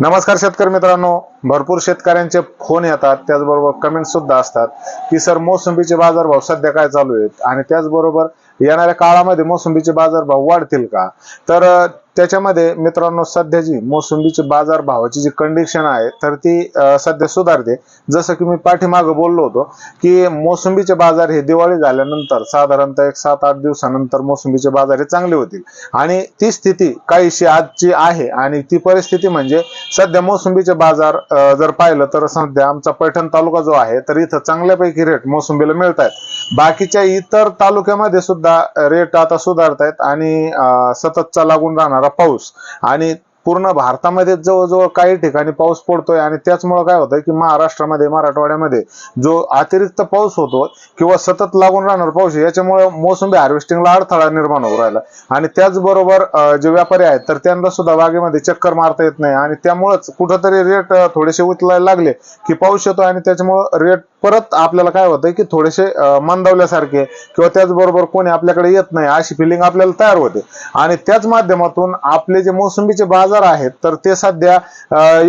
नमस्कार शेतकरी मित्रांनो. भरपूर शेतकऱ्यांचे फोन येतात. त्याचबरोबर कमेंट सुद्धा असतात की सर मोसंबीचे बाजारभाव सध्या काय चालू आहेत? आणि त्याचबरोबर येणाऱ्या काळामध्ये मोसंबीचे बाजारभाव वाढतील का? तर त्याच्यामध्ये मित्रांनो सध्या जी बाजार बाजारभावाची जी कंडिशन आहे तर ती सध्या सुधारते. जसं की मी पाठीमागं बोललो होतो की मोसंबीचे बाजार हे दिवाळी झाल्यानंतर साधारणतः एक सात आठ दिवसानंतर मोसंबीचे बाजार हे चांगले होतील. आणि ती स्थिती काहीशी आजची आहे आणि ती परिस्थिती म्हणजे सध्या मोसंबीचे बाजार जर पाहिलं तर सध्या आमचा पैठण तालुका जो आहे तर इथं चांगल्यापैकी रेट मोसंबीला मिळत आहेत बाकीच्या इतर तालुक्यामध्ये सुद्धा रेट आता सुधारत आहेत आणि सततचा लागून राहणारा पाऊस. आणि पूर्ण भारतामध्ये जवळजवळ काही ठिकाणी पाऊस पडतोय आणि त्याचमुळे काय होतंय की महाराष्ट्रामध्ये मराठवाड्यामध्ये जो अतिरिक्त पाऊस होतो किंवा सतत लागून राहणार पाऊस याच्यामुळे मोसंबी हार्वेस्टिंगला अडथळा निर्माण होऊ राहिला. आणि त्याचबरोबर जे व्यापारी आहेत तर त्यांना सुद्धा बागेमध्ये चक्कर मारता येत नाही. आणि त्यामुळेच कुठंतरी रेट थोडेसे उचलायला लागले की पाऊस येतो आणि त्याच्यामुळे रेट परत आपल्याला काय होतं की थोडेसे मंदावल्यासारखे किंवा त्याचबरोबर कोणी आपल्याकडे येत नाही अशी फिलिंग आपल्याला तयार होते. आणि त्याच माध्यमातून आपले जे मोसंबीचे बाजार आहेत तर ते सध्या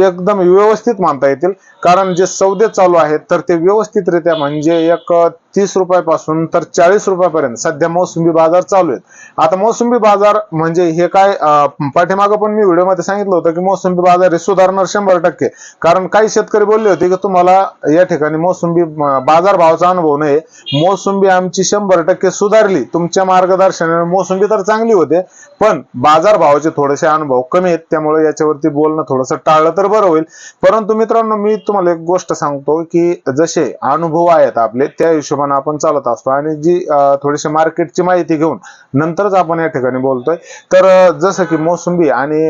एकदम व्यवस्थित मानता येतील. कारण जे सौदे चालू आहेत तर ते व्यवस्थितरित्या म्हणजे एक तीस रुपयापासून तर चाळीस रुपयापर्यंत. सध्या मोसंबी बाजार चालू आहेत. आता मोसंबी बाजार म्हणजे हे काय पाठीमागं पण मी व्हिडिओमध्ये सांगितलं होतं की मोसंबी बाजार हे सुधारणार शंभर टक्के. कारण काही शेतकरी बोलले होते की तुम्हाला या ठिकाणी मोसंबी बाजार भावाचा अनुभव नाही. मोसंबी आमची शंभर टक्के सुधारली. तुमच्या मार्गदर्शनाने मोसंबी तर चांगली होते. पण बाजार भावाचे थोडेसे अनुभव कमी आहेत त्यामुळे याच्यावरती बोलणं थोडंसं टाळलं तर बरं होईल. परंतु मित्रांनो मी तुम्हाला एक गोष्ट सांगतो की जसे अनुभव आहेत आपले त्या हिशोबाने आपण चालत असतो. आणि जी अं, थोडीशी मार्केटची माहिती घेऊन नंतरच आपण या ठिकाणी बोलतोय. तर जसं की मोसंबी आणि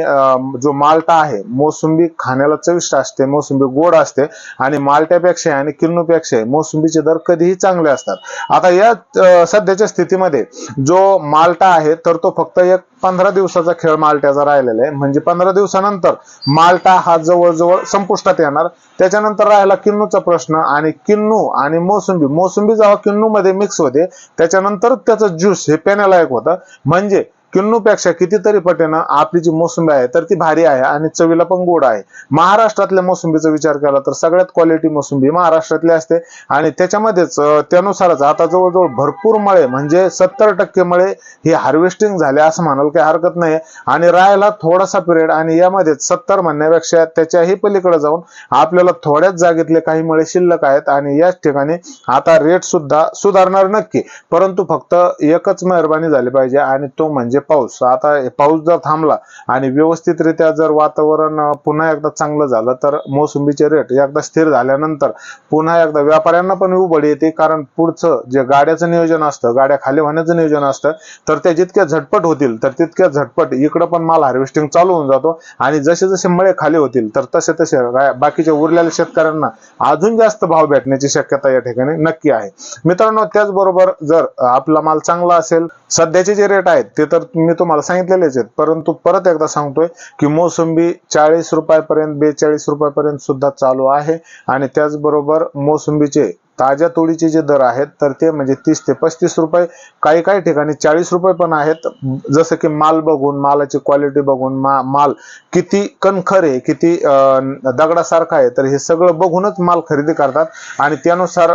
जो माल्टा आहे मोसंबी खाण्याला चविष्ट असते मोसंबी गोड असते आणि माल्ट्यापेक्षा आणि किन्नूपेक्षा मोसंबीचे दर कधीही चांगले असतात. आता या सध्याच्या स्थितीमध्ये जो माल्टा आहे तर तो फक्त एक पंधरा दिवसाचा खेळ माल्ट्याचा राहिलेला आहे. म्हणजे पंधरा दिवसानंतर माल्टा हा जवळजवळ संपुष्टात येणार. त्याच्यानंतर राहिला किन्नूचा प्रश्न आणि किन्नू आणि मोसंबी. मोसंबी जेव्हा किन्नू मध्ये मिक्स होते त्याच्यानंतर त्याचं ज्यूस हे पेण्यालायक होतं. म्हणजे किन्नूपेक्षा कितीतरी पटीनं आपली जी मोसंबी आहे तर ती भारी आहे आणि चवीला पण गोड आहे. महाराष्ट्रातल्या मोसंबीचा विचार केला तर सगळ्यात क्वालिटी मोसंबी महाराष्ट्रातली असते. आणि त्याच्यामध्येच त्यानुसारच आता जवळजवळ भरपूर मळे म्हणजे सत्तर टक्के मळे हे हार्वेस्टिंग झाले असं म्हणाल काही हरकत नाही आणि राहायला थोडासा पिरियड आणि यामध्ये सत्तर म्हणण्यापेक्षा त्याच्याही पलीकडे जाऊन आपल्याला थोड्याच जागेतले काही मळे शिल्लक आहेत आणि याच ठिकाणी आता रेट सुद्धा सुधारणार नक्की. परंतु फक्त एकच मेहरबानी झाली पाहिजे आणि तो म्हणजे पाऊस. आता हे पाऊस जर थांबला आणि व्यवस्थितरित्या जर वातावरण पुन्हा एकदा चांगलं झालं तर मोसंबीचे रेट एकदा स्थिर झाल्यानंतर पुन्हा एकदा व्यापाऱ्यांना पण उबड येते. कारण पुढचं जे गाड्याचं नियोजन असतं गाड्या खाली होण्याचं नियोजन असतं तर त्या जितक्या झटपट होतील तर तितक्या झटपट इकडं पण माल हार्वेस्टिंग चालू होऊन जातो. आणि जसे जसे मळे खाली होतील तर तसे तसे बाकीच्या उरलेल्या शेतकऱ्यांना अजून जास्त भाव भेटण्याची शक्यता या ठिकाणी नक्की आहे. मित्रांनो त्याचबरोबर जर आपला माल चांगला असेल सध्याचे जे रेट आहेत ते तर मी तुम्हाला सांगितलेलेच आहेत. परंतु परत एकदा सांगतोय की मोसंबी चाळीस रुपयापर्यंत बेचाळीस रुपयापर्यंत सुद्धा चालू आहे. आणि त्याचबरोबर मोसंबीचे ताज्या तोडीचे जे दर आहेत तर ते म्हणजे तीस ते पस्तीस रुपये. काही काही ठिकाणी चाळीस रुपये पण आहेत. जसं की माल बघून मालाची क्वालिटी बघून मा माल किती कणखर आहे किती दगडासारखा आहे तर हे सगळं बघूनच माल खरेदी करतात. आणि त्यानुसार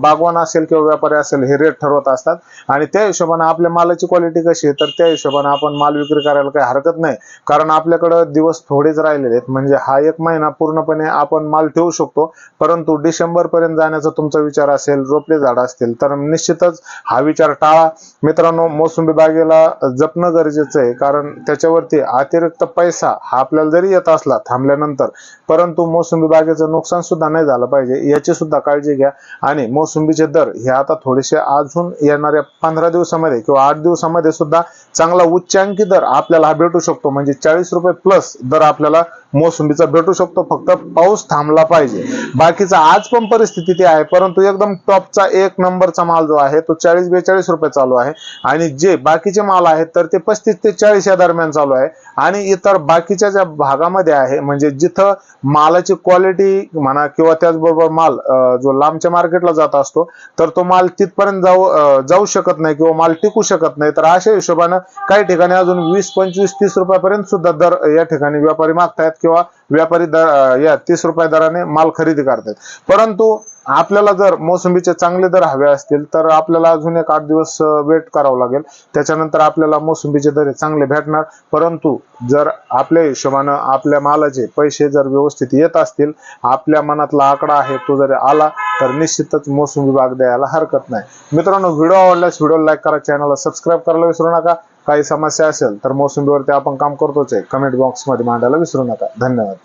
बागवान असेल किंवा व्यापारी असेल हे रेट ठरवत असतात. आणि त्या हिशोबाने आपल्या मालाची क्वालिटी कशी आहे तर त्या हिशोबाने आपण माल विक्री करायला काही हरकत नाही. कारण आपल्याकडं दिवस थोडेच राहिलेले आहेत. म्हणजे हा एक महिना पूर्णपणे आपण माल ठेवू शकतो. परंतु डिसेंबर पर्यंत जाण्याचा तुमचा विचार असेल रोपले झाड असतील तर निश्चितच हा विचार टाळा. मित्रांनो मोसंबी बागेला जपणं गरजेचं आहे कारण त्याच्यावरती अतिरिक्त पैसा हा आपल्याला जरी येत असला थांबल्यानंतर परंतु मोसंबी बागेचं नुकसान सुद्धा नाही झालं पाहिजे याची सुद्धा काळजी घ्या. आणि मोसंबीचे दर हे आता थोडेसे अजून येणाऱ्या पंधरा दिवसामध्ये किंवा आठ दिवसामध्ये सुद्धा चांगला उच्चांकी दर आपल्याला हा भेटू शकतो. म्हणजे चाळीस रुपये प्लस दर आपल्याला मोसंबीचा भेटू शकतो फक्त पाऊस थांबला पाहिजे. बाकीचा आज पण परिस्थिती ती आहे परंतु एकदम टॉपचा एक नंबरचा माल जो आहे तो चाळीस बेचाळीस रुपये चालू आहे. आणि जे बाकीचे माल आहेत तर ते पस्तीस ते चाळीस या दरम्यान चालू आहे. आणि इतर बाकीच्या ज्या भागामध्ये आहे म्हणजे जिथं मालाची क्वालिटी म्हणा किंवा त्याचबरोबर माल जो लांबच्या मार्केटला जात असतो तर तो माल तिथपर्यंत जाऊ जाऊ शकत नाही किंवा माल टिकू शकत नाही. तर अशा हिशोबानं काही ठिकाणी अजून वीस पंचवीस तीस रुपयापर्यंत सुद्धा दर या ठिकाणी व्यापारी मागतायत किंवा व्यापारी दर या तीस रुपया दराने माल खरेदी करतायत. परंतु आपल्याला जर मोसंबीचे चांगले दर हवे असतील तर आपल्याला अजून एक आठ दिवस वेट करावं लागेल. त्याच्यानंतर आपल्याला मोसंबीचे दर चांगले भेटणार. परंतु जर आपल्या हिशोबानं आपल्या मालाचे पैसे जर व्यवस्थित येत असतील आपल्या मनातला आकडा आहे तो जर आला तर निश्चितच मोसंबी बाग द्यायला हरकत नाही. मित्रांनो व्हिडिओ आवडल्यास व्हिडिओ लाईक करा चॅनलला सबस्क्राईब करायला विसरू नका. काही समस्या असेल तर मोसंबीवरती आपण काम करतोच आहे. कमेंट बॉक्समध्ये मांडायला विसरू नका. धन्यवाद.